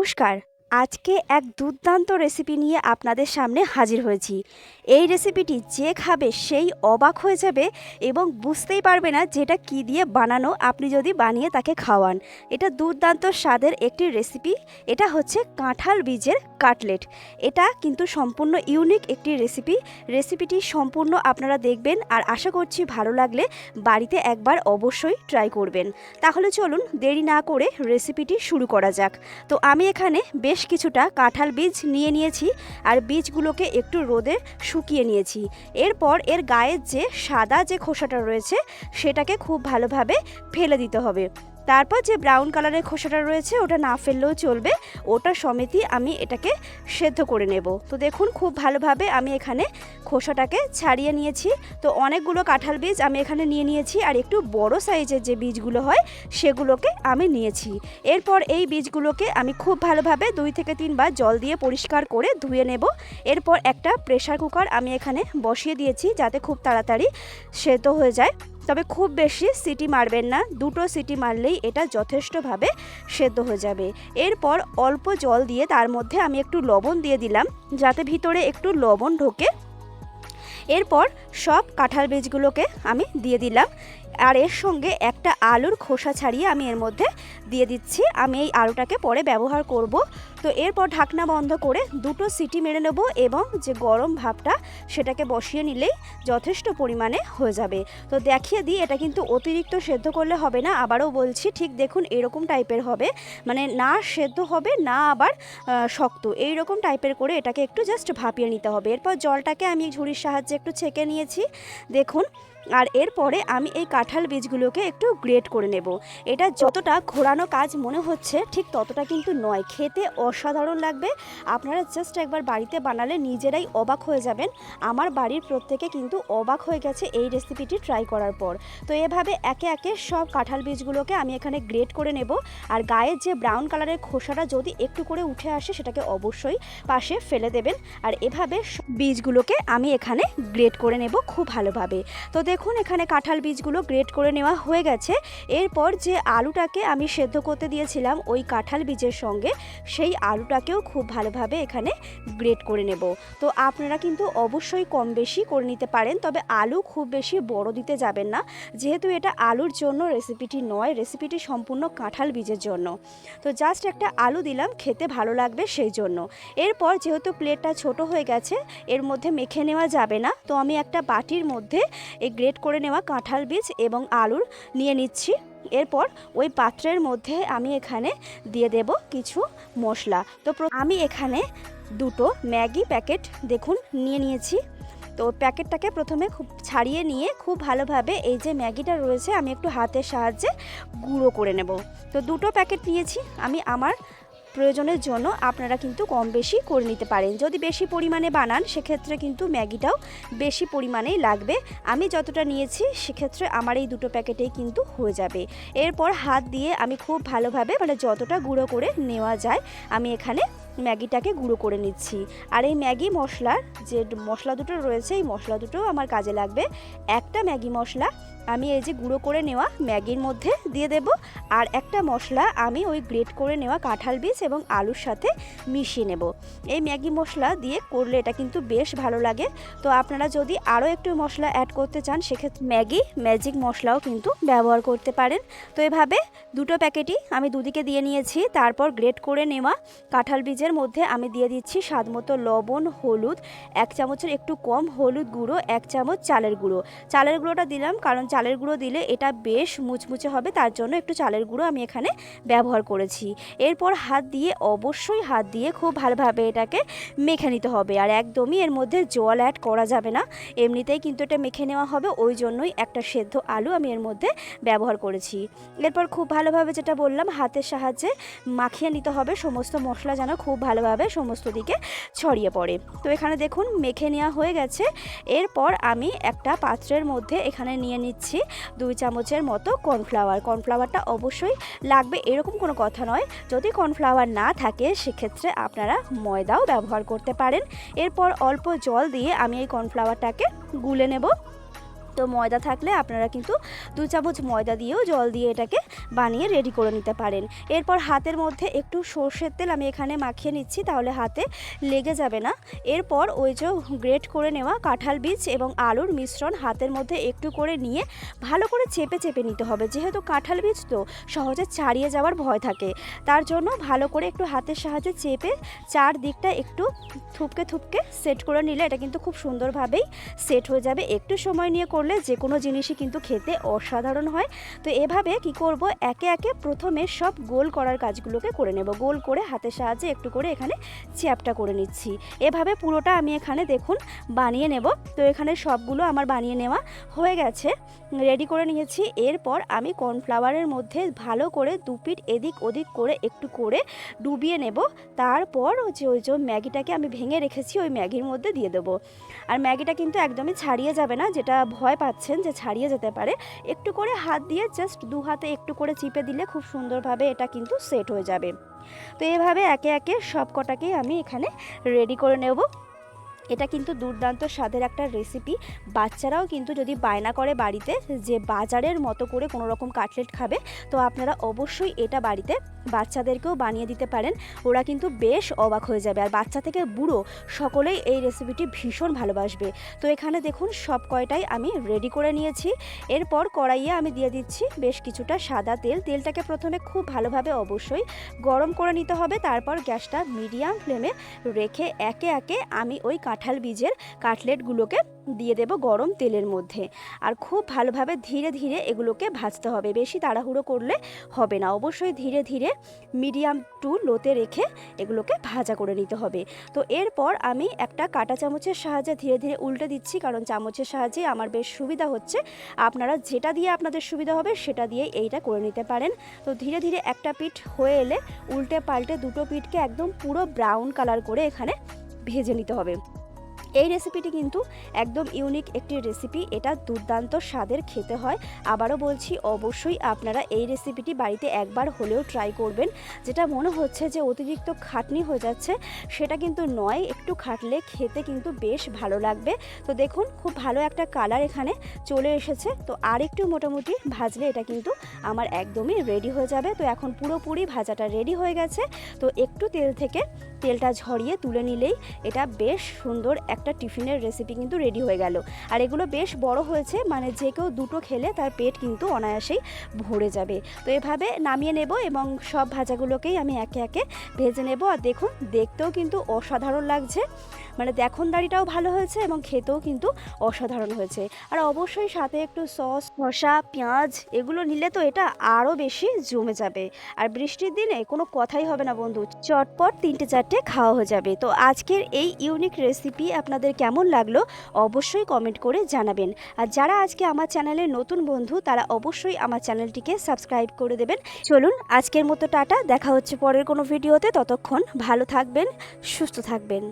buscar. আজকে এক দুর্দান্ত রেসিপি নিয়ে আপনাদের সামনে হাজির হয়েছি। এই রেসিপিটি যে খাবে সেই অবাক হয়ে যাবে এবং বুঝতেই পারবে না যেটা কি দিয়ে বানানো, আপনি যদি বানিয়ে তাকে খাওয়ান। এটা দুর্দান্ত স্বাদের একটি রেসিপি এটা হচ্ছে কাঁঠাল বীজের কাটলেট। এটা কিন্তু সম্পূর্ণ ইউনিক একটি রেসিপি রেসিপিটি সম্পূর্ণ আপনারা দেখবেন আর আশা করছি ভালো লাগলে বাড়িতে একবার অবশ্যই ট্রাই করবেন। তাহলে চলুন দেরি না করে রেসিপিটি শুরু করা যাক। তো আমি এখানে বেশ কিছুটা কাঁঠাল বীজ নিয়ে নিয়েছি আর বীজগুলোকে একটু রোদে শুকিয়ে নিয়েছি। এরপর এর গায়ের যে সাদা যে খোসাটা রয়েছে, সেটাকে খুব ভালোভাবে ফেলে দিতে হবে। তারপর যে ব্রাউন কালারের খোসাটা রয়েছে, ওটা না ফেললেও চলবে। ওটা সমেতই আমি এটাকে সেদ্ধ করে নেব। তো দেখুন, খুব ভালোভাবে আমি এখানে খোসাটাকে ছাড়িয়ে নিয়েছি। তো অনেকগুলো কাঁঠাল বীজ আমি এখানে নিয়ে নিয়েছি আর একটু বড় সাইজের যে বীজগুলো হয়, সেগুলোকে আমি নিয়েছি। এরপর এই বীজগুলোকে আমি খুব ভালোভাবে দুই থেকে তিনবার জল দিয়ে পরিষ্কার করে ধুয়ে নেব। এরপর একটা প্রেশার কুকার আমি এখানে বসিয়ে দিয়েছি যাতে খুব তাড়াতাড়ি সেদ্ধ হয়ে যায়। তবে খুব বেশি সিটি মারবেন না, দুটো সিটি মারলেই এটা যথেষ্টভাবে সেদ্ধ হয়ে যাবে। এরপর অল্প জল দিয়ে তার মধ্যে আমি একটু লবণ দিয়ে দিলাম, যাতে ভিতরে একটু লবণ ঢোকে। এরপর সব কাঁঠাল বীজগুলোকে আমি দিয়ে দিলাম। আর এর সঙ্গে একটা আলুর খোসা ছাড়িয়ে আমি এর মধ্যে দিয়ে দিচ্ছি। আমি এই আলুটাকে পরে ব্যবহার করব। তো এরপর ঢাকনা বন্ধ করে দুটো সিটি মেরে নেব এবং যে গরম ভাবটা সেটাকে বসিয়ে নিলেই যথেষ্ট পরিমাণে হয়ে যাবে। তো দেখিয়ে দিই, এটা কিন্তু অতিরিক্ত সেদ্ধ করলে হবে না। আবারও বলছি, ঠিক দেখুন এরকম টাইপের হবে। মানে না সেদ্ধ হবে, না আবার শক্ত। এই রকম টাইপের করে এটাকে একটু জাস্ট ভাপিয়ে নিতে হবে। এরপর জলটাকে আমি ঝুড়ির সাহায্যে একটু ছেঁকে নিয়েছি। দেখুন আর এরপরে আমি এই কাঁঠাল বীজগুলোকে একটু গ্রেট করে নেব। এটা যতটা ঘোরানো কাজ মনে হচ্ছে, ঠিক ততটা কিন্তু নয়। খেতে অসাধারণ লাগবে। আপনারা জাস্ট একবার বাড়িতে বানালে নিজেরাই অবাক হয়ে যাবেন। আমার বাড়ির প্রত্যেকে কিন্তু অবাক হয়ে গেছে এই রেসিপিটি ট্রাই করার পর। তো এভাবে একে একে সব কাঁঠাল বীজগুলোকে আমি এখানে গ্রেট করে নেব। আর গায়ের যে ব্রাউন কালারের খোসাটা যদি একটু করে উঠে আসে, সেটাকে অবশ্যই পাশে ফেলে দেবেন। আর এভাবে বীজগুলোকে আমি এখানে গ্রেট করে নেব খুব ভালোভাবে। তো দেখুন, এখানে কাঁঠাল বীজগুলো গ্রেট করে নেওয়া হয়ে গেছে। এরপর যে আলুটাকে আমি সেদ্ধ করতে দিয়েছিলাম ওই কাঁঠাল বীজের সঙ্গে, সেই আলুটাকেও খুব ভালোভাবে এখানে গ্রেট করে নেব। তো আপনারা কিন্তু অবশ্যই কম বেশি করে নিতে পারেন, তবে আলু খুব বেশি বড় দিতে যাবেন না। যেহেতু এটা আলুর জন্য রেসিপিটি নয় রেসিপিটি সম্পূর্ণ কাঁঠাল বীজের জন্য। তো জাস্ট একটা আলু দিলাম, খেতে ভালো লাগবে সেই জন্য। এরপর যেহেতু প্লেটটা ছোট হয়ে গেছে, এর মধ্যে মেখে নেওয়া যাবে না, তো আমি একটা বাটির মধ্যে এই গ্রেট করে নেওয়া কাঁঠাল বীজ এবং আলুর নিয়ে নিচ্ছি। এরপর ওই পাত্রের মধ্যে আমি এখানে দিয়ে দেব কিছু মশলা। তো আমি এখানে দুটো ম্যাগি প্যাকেট দেখুন নিয়ে নিয়েছি। তো প্যাকেটটাকে প্রথমে খুব ছাড়িয়ে নিয়ে খুব ভালোভাবে এই যে ম্যাগিটা রয়েছে, আমি একটু হাতের সাহায্যে গুঁড়ো করে নেব। তো দুটো প্যাকেট নিয়েছি। আমি আমার প্রয়োজনের জন্য আপনারা কিন্তু কম বেশি করে নিতে পারেন। যদি বেশি পরিমাণে বানান, সেক্ষেত্রে কিন্তু ম্যাগিটাও বেশি পরিমাণেই লাগবে। আমি যতটা নিয়েছি, সেক্ষেত্রে আমার এই দুটো প্যাকেটেই কিন্তু হয়ে যাবে। এরপর হাত দিয়ে আমি খুব ভালোভাবে মানে যতটা গুঁড়ো করে নেওয়া যায়, আমি এখানে ম্যাগিটাকে গুঁড়ো করে নিচ্ছি। আর এই ম্যাগি মশলার যে মশলা দুটো রয়েছে, এই মশলা দুটো আমার কাজে লাগবে। একটা ম্যাগি মশলা আমি এই যে গুঁড়ো করে নেওয়া ম্যাগির মধ্যে দিয়ে দেব, আর একটা মশলা আমি ওই গ্রেট করে নেওয়া কাঁঠাল বীজ এবং আলুর সাথে মিশিয়ে নেব। এই ম্যাগি মশলা দিয়ে করলে এটা কিন্তু বেশ ভালো লাগে। তো আপনারা যদি আরও একটু মশলা অ্যাড করতে চান, সেক্ষেত্রে ম্যাগি ম্যাজিক মশলাও কিন্তু ব্যবহার করতে পারেন। তো এভাবে দুটো প্যাকেটই আমি দুদিকে দিয়ে নিয়েছি। তারপর গ্রেট করে নেওয়া কাঁঠাল বীজের মধ্যে আমি দিয়ে দিচ্ছি স্বাদ মতো লবণ, হলুদ, এক চামচের একটু কম হলুদ গুঁড়ো, এক চামচ চালের গুঁড়ো। চালের গুঁড়োটা দিলাম, কারণ চালের গুঁড়ো দিলে এটা বেশ মুচমুচে হবে, তার জন্য একটু চালের গুঁড়ো আমি এখানে ব্যবহার করেছি। এরপর হাত দিয়ে, অবশ্যই হাত দিয়ে খুব ভালোভাবে এটাকে মেখে নিতে হবে। আর একদমই এর মধ্যে জল অ্যাড করা যাবে না, এমনিতেই কিন্তু এটা মেখে নেওয়া হবে, ওই জন্যই একটা সেদ্ধ আলু আমি এর মধ্যে ব্যবহার করেছি। এরপর খুব ভালোভাবে যেটা বললাম, হাতের সাহায্যে মাখিয়ে নিতে হবে, সমস্ত মশলা যেন খুব ভালোভাবে সমস্ত দিকে ছড়িয়ে পড়ে। তো এখানে দেখুন, মেখে নেওয়া হয়ে গেছে। এরপর আমি একটা পাত্রের মধ্যে এখানে নিয়ে নিচ্ছি দুই চামচের মতো কর্নফ্লাওয়ার। কর্নফ্লাওয়ারটা অবশ্যই লাগবে, এরকম কোনো কথা নয়। যদি কর্নফ্লাওয়ার না থাকে, সেক্ষেত্রে আপনারা ময়দাও ব্যবহার করতে পারেন। এরপর অল্প জল দিয়ে আমি এই কর্নফ্লাওয়ারটাকে গুলে নেব। তো ময়দা থাকলে আপনারা কিন্তু দু চামচ ময়দা দিয়েও জল দিয়ে এটাকে বানিয়ে রেডি করে নিতে পারেন। এরপর হাতের মধ্যে একটু সর্ষের তেল আমি এখানে মাখিয়ে নিচ্ছি, তাহলে হাতে লেগে যাবে না। এরপর ওই যে গ্রেট করে নেওয়া কাঁঠাল বীজ এবং আলুর মিশ্রণ হাতের মধ্যে একটু করে নিয়ে ভালো করে চেপে চেপে নিতে হবে। যেহেতু কাঁঠাল বীজ তো সহজে ছাড়িয়ে যাওয়ার ভয় থাকে, তার জন্য ভালো করে একটু হাতের সাহায্যে চেপে চার দিকটা একটু থুপকে থুপকে সেট করে নিলে এটা কিন্তু খুব সুন্দরভাবেই সেট হয়ে যাবে। একটু সময় নিয়ে করলে যে কোনো জিনিসই কিন্তু খেতে অসাধারণ হয়। তো এভাবে কি করব? একে একে প্রথমে সব গোল করার কাজগুলোকে করে নেব। গোল করে হাতের সাহায্যে একটু করে এখানে চ্যাপটা করে নিচ্ছি। এভাবে পুরোটা আমি এখানে দেখুন বানিয়ে নেব। তো এখানে সবগুলো আমার বানিয়ে নেওয়া হয়ে গেছে। রেডি করে নিয়েছি। এরপর আমি কর্নফ্লাওয়ারের মধ্যে ভালো করে দু পিঠ এদিক ওদিক করে একটু করে ডুবিয়ে নেব। তারপর যে ওই যে ম্যাগিটাকে আমি ভেঙে রেখেছি, ওই ম্যাগির মধ্যে দিয়ে দেবো। আর ম্যাগিটা কিন্তু একদমই ছাড়িয়ে যাবে না, যেটা ভয় পাচ্ছেন যে ছাড়িয়ে যেতে পারে, একটু করে হাত দিয়ে জাস্ট দু হাতে একটু করে চিপে দিলে খুব সুন্দরভাবে এটা কিন্তু সেট হয়ে যাবে। তো এভাবে একে একে সব কটাকেই আমি এখানে রেডি করে নেব। এটা কিন্তু দুর্দান্ত স্বাদের একটা রেসিপি বাচ্চারাও কিন্তু যদি বায়না করে বাড়িতে যে বাজারের মতো করে কোনো রকম কাটলেট খাবে, তো আপনারা অবশ্যই এটা বাড়িতে বাচ্চাদেরকেও বানিয়ে দিতে পারেন। ওরা কিন্তু বেশ অবাক হয়ে যাবে। আর বাচ্চা থেকে বুড়ো সকলেই এই রেসিপিটি ভীষণ ভালোবাসবে। তো এখানে দেখুন সব কয়টাই আমি রেডি করে নিয়েছি। এরপর কড়াইয়ে আমি দিয়ে দিচ্ছি বেশ কিছুটা সাদা তেল। তেলটাকে প্রথমে খুব ভালোভাবে অবশ্যই গরম করে নিতে হবে। তারপর গ্যাসটা মিডিয়াম ফ্লেমে রেখে একে একে আমি ওই কাঁঠাল বীজের কাটলেটগুলোকে দিয়ে দেব গরম তেলের মধ্যে। আর খুব ভালোভাবে ধীরে ধীরে এগুলোকে ভাজতে হবে। বেশি তাড়াহুড়ো করলে হবে না। অবশ্যই ধীরে ধীরে মিডিয়াম টু লোতে রেখে এগুলোকে ভাজা করে নিতে হবে। তো এরপর আমি একটা কাঁটা চামচের সাহায্যে ধীরে ধীরে উল্টে দিচ্ছি, কারণ চামচের সাহায্যে আমার বেশ সুবিধা হচ্ছে। আপনারা যেটা দিয়ে আপনাদের সুবিধা হবে সেটা দিয়ে এইটা করে নিতে পারেন। তো ধীরে ধীরে একটা পিঠ হয়ে এলে উল্টে পাল্টে দুটো পিঠকে একদম পুরো ব্রাউন কালার করে এখানে ভেজে নিতে হবে। এই রেসিপিটি কিন্তু একদম ইউনিক একটি রেসিপি এটা দুর্দান্ত স্বাদের খেতে হয়। আবারও বলছি, অবশ্যই আপনারা এই রেসিপিটি বাড়িতে একবার হলেও ট্রাই করবেন। যেটা মনে হচ্ছে যে অতিরিক্ত খাটনি হয়ে যাচ্ছে, সেটা কিন্তু নয়, একটু খাটলে খেতে কিন্তু বেশ ভালো লাগবে। তো দেখুন, খুব ভালো একটা কালার এখানে চলে এসেছে। তো আর একটু মোটামুটি ভাজলে এটা কিন্তু আমার একদমই রেডি হয়ে যাবে। তো এখন পুরোপুরি ভাজাটা রেডি হয়ে গেছে। তো একটু তেল থেকে তেলটা ঝরিয়ে তুলে নিলেই এটা বেশ সুন্দর একটা টিফিনের রেসিপি কিন্তু রেডি হয়ে গেল। আর এগুলো বেশ বড় হয়েছে মানে যে কেউ দুটো খেলে তার পেট কিন্তু অনায়াসেই ভরে যাবে। তো এভাবে নামিয়ে নেব এবং সব ভাজাগুলোকেই আমি একে একে ভেজে নেব। আর দেখুন, দেখতেও কিন্তু অসাধারণ লাগছে। মানে দেখনদারিটাও ভালো হয়েছে এবং খেতেও কিন্তু অসাধারণ হয়েছে। আর অবশ্যই সাথে একটু সস, শসা, পেঁয়াজ এগুলো নিলে তো এটা আরও বেশি জমে যাবে। আর বৃষ্টির দিনে কোনো কথাই হবে না বন্ধু। চটপট তিনটে চারটে খাওয়া হয়ে যাবে। তো আজকের এই ইউনিক রেসিপি আপনাদের কেমন লাগল অবশ্যই কমেন্ট করে জানাবেন। আর যারা আজকে আমার চ্যানেলের নতুন বন্ধু, তারা অবশ্যই আমার চ্যানেলটিকে সাবস্ক্রাইব করে দেবেন। চলুন, আজকের মতো টাটা। দেখা হচ্ছে পরের কোনো ভিডিওতে ততক্ষণ ভালো থাকবেন, সুস্থ থাকবেন।